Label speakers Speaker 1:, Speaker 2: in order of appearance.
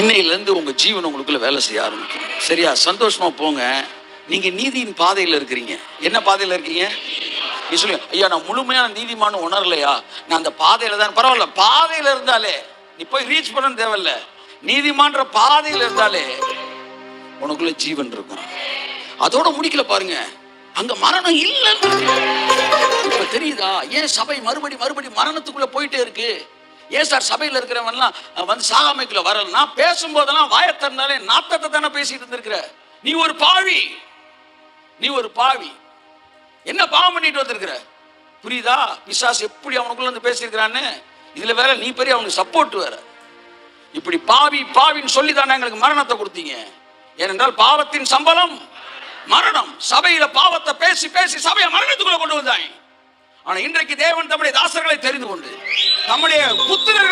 Speaker 1: இன்னையிலேருந்து உங்கள் ஜீவன் உங்களுக்குள்ள வேலை செய்ய ஆரம்பிக்கும். சரியா? சந்தோஷமாக போங்க. நீங்கள் நீதியின் பாதையில் இருக்கிறீங்க. என்ன பாதையில் இருக்கீங்க? நீ சொல்லு ஐயா நான் முழுமையான நீதிமான்னு உணரலையா? நான் அந்த பாதையில் தான் பரவாயில்ல பாதையில் இருந்தாலே நீ போய் ரீச் பண்ண தேவையில்ல. நீதிமான்ற பாதையில் இருந்தாலே உனக்குள்ள ஜீவன் இருக்கும். அதோட முடிக்கல பாருங்க. அங்க மரணம் இல்லைன்னு இப்ப தெரியுதா? ஏன் சபை மறுபடி மறுபடி மரணத்துக்குள்ள போயிட்டே இருக்கு? ஏன் சார் சபையில் இருக்கிறவன்லாம் வந்து சாகாமைக்குள்ள வரல. நான் பேசும்போதெல்லாம் வாயை திறந்தாலே நாத்தத்தை தானே பேசிட்டு இருந்திருக்கிற. நீ ஒரு பாவி. நீ ஒரு பாவி. என்ன பாவம் பண்ணிட்டு வந்திருக்கிற? புரியுதா? விசாஸ் எப்படி அவனுக்குள்ள வந்து பேசியிருக்கிறான்னு? இதுல வேற நீ பெரிய அவனுக்கு சப்போர்ட் வேற. இப்படி பாவி பாவின்னு சொல்லி தானே எங்களுக்கு மரணத்தை கொடுத்தீங்க. ஏனென்றால் பாவத்தின் சம்பளம் மரணம். சபையில பாவத்தை பேசி பேசி சபையை மரணத்துக்குள்ள கொண்டு வந்தாங்க ஆனா இன்றைக்கு தேவன் தம்முடைய தாசர்களை தெரிந்து கொண்டு நம்முடைய புத்திரர்களை